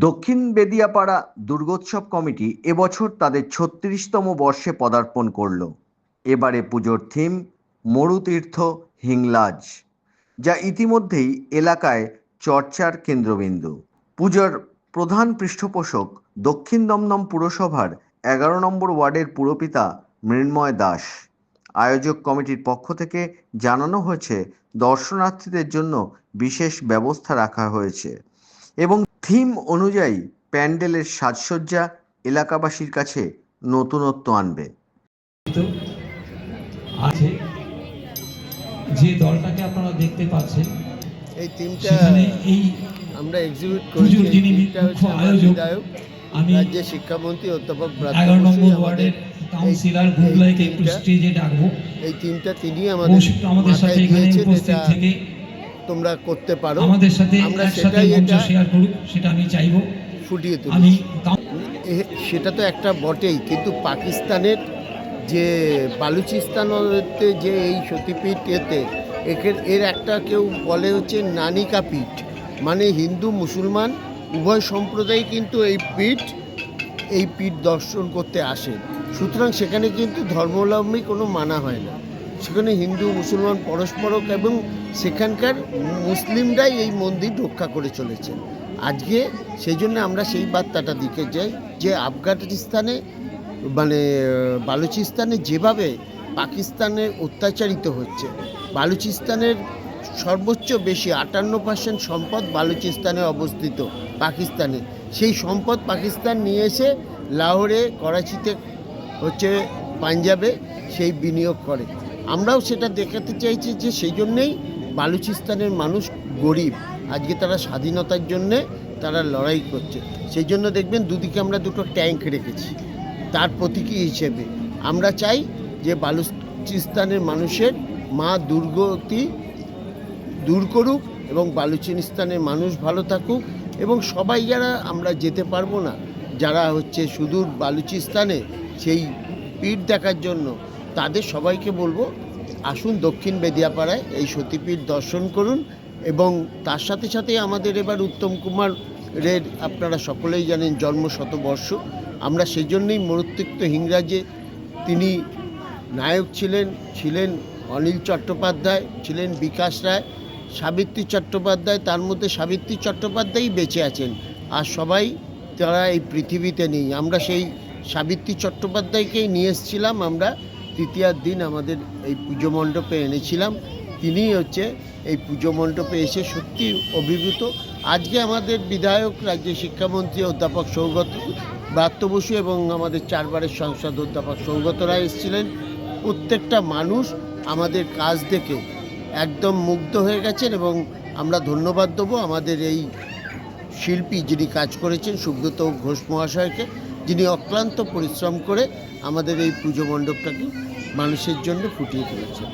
দক্ষিণ বেদিয়াপাড়া দুর্গোৎসব কমিটি এবছর তাদের ছত্রিশতম বর্ষে পদার্পণ করল। এবারে পুজোর থিম, মরুতীর্থ, হিংলাজ, যা ইতিমধ্যেই এলাকায় চর্চার কেন্দ্রবিন্দু। পুজোর প্রধান পৃষ্ঠপোষক দক্ষিণ দমদম পুরসভার এগারো নম্বর ওয়ার্ডের পুরপিতা মৃন্ময় দাস। আয়োজক কমিটির পক্ষ থেকে জানানো হয়েছে, দর্শনার্থীদের জন্য বিশেষ ব্যবস্থা রাখা হয়েছে এবং থিম অনুযায়ী প্যান্ডেলের সাজসজ্জা এলাকাবাসীর কাছে নতুনত্ব আনবে। আছে। যে দলটাকে আপনারা দেখতে পাচ্ছেন এই টিমটা এই আমরা এক্সিকিউট করেছি। যিনি বিধায়ক আমি রাজ্যের শিক্ষামন্ত্রী অধ্যাপক এগারো নম্বর আমাদের ওয়ার্ডের কাউন্সিলর গুগলাইকে একটু স্টেজে ডাকবো। এই টিমটা তিনি আমাদের আমাদের সাথে এখানে উপস্থিত থেকে তোমরা করতে পারো। আমাদের সাথে আমরা সেটাই এটা শেয়ার করুক সেটা আমি চাইব। ফুটিয়ে আমি তুলি এ- সেটা তো একটা বটেই কিন্তু পাকিস্তানের যে বালুচিস্তানতে যে এই সতীপীঠ এতে একের এর একটা কেউ বলে হচ্ছে নানিকা পীঠ। মানে হিন্দু মুসলমান উভয় সম্প্রদায় কিন্তু এই পীঠ এই পীঠ দর্শন করতে আসে। সুতরাং সেখানে কিন্তু ধর্মাবলম্বী কোনো মানা হয় না। সেখানে হিন্দু, মুসলমান, পরস্পরক এবং সেখানকার মুসলিমরাই এই মন্দির রক্ষা করে চলেছে আজকে সেই জন্য আমরা সেই বার্তাটা দিকে যাই যে আফগানিস্তানে মানে বালুচিস্তানে যেভাবে পাকিস্তানে অত্যাচারিত হচ্ছে, বালুচিস্তানের সর্বোচ্চ বেশি আটান্ন পার্সেন্ট সম্পদ বালুচিস্তানে অবস্থিত পাকিস্তানে। সেই সম্পদ পাকিস্তান নিয়ে এসে লাহোরে, করাচিতে হচ্ছে পাঞ্জাবে সেই বিনিয়োগ করে। আমরাও সেটা দেখাতে চাইছি যে সেই জন্যেই বালুচিস্তানের মানুষ গরিব। আজকে তারা স্বাধীনতার জন্যে তারা লড়াই করছে। সেই জন্য দেখবেন দুদিকে আমরা দুটো ট্যাঙ্ক রেখেছি, তার প্রতীকী হিসেবে। আমরা চাই যে বালুচিস্তানের মানুষের মা দুর্গতি দূর করুক এবং বালুচিস্তানের মানুষ ভালো থাকুক এবং সবাই যারা আমরা যেতে পারব না, যারা হচ্ছে সুদূর বালুচিস্তানে সেই পীঠ দেখার জন্য তাদের সবাইকে বলব, আসুন দক্ষিণ বেদিয়াপাড়ায় এই সতীপীঠ দর্শন করুন এবং তার সাথে সাথে আমাদের এবার উত্তম কুমার কুমারের আপনারা সকলেই জানেন জন্ম শতবর্ষ আমরা সেই জন্যই মরুত্যক্ত হিংরাজে, তিনি নায়ক ছিলেন ছিলেন অনিল চট্টোপাধ্যায়, ছিলেন বিকাশ রায়, সাবিত্রী চট্টোপাধ্যায়, তার মধ্যে সাবিত্রী চট্টোপাধ্যায়ই বেঁচে আছেন। আর সবাই তারা এই পৃথিবীতে নেই। আমরা সেই সাবিত্রী চট্টোপাধ্যায়কেই নিয়ে এসেছিলাম আমরা তৃতীয়ার দিন আমাদের এই পুজো মণ্ডপে এনেছিলাম। তিনি হচ্ছে এই পুজো মণ্ডপে এসে সত্যি অভিভূত। আজকে আমাদের বিধায়ক রাজ্যের শিক্ষামন্ত্রী অধ্যাপক সৌগত ব্রাত্য বসু এবং আমাদের চারবারের সংসদ অধ্যাপক সৌগত রায় এসেছিলেন। প্রত্যেকটা মানুষ আমাদের কাজ দেখে একদম মুগ্ধ হয়ে গেছেন এবং আমরা ধন্যবাদ দেবো। আমাদের এই শিল্পী যিনি কাজ করেছেন, সুব্রত ঘোষ মহাশয়কে। যিনি অক্লান্ত পরিশ্রম করে আমাদের এই পুজো মণ্ডপটাকে মানুষের জন্য ফুটিয়ে তুলেছেন।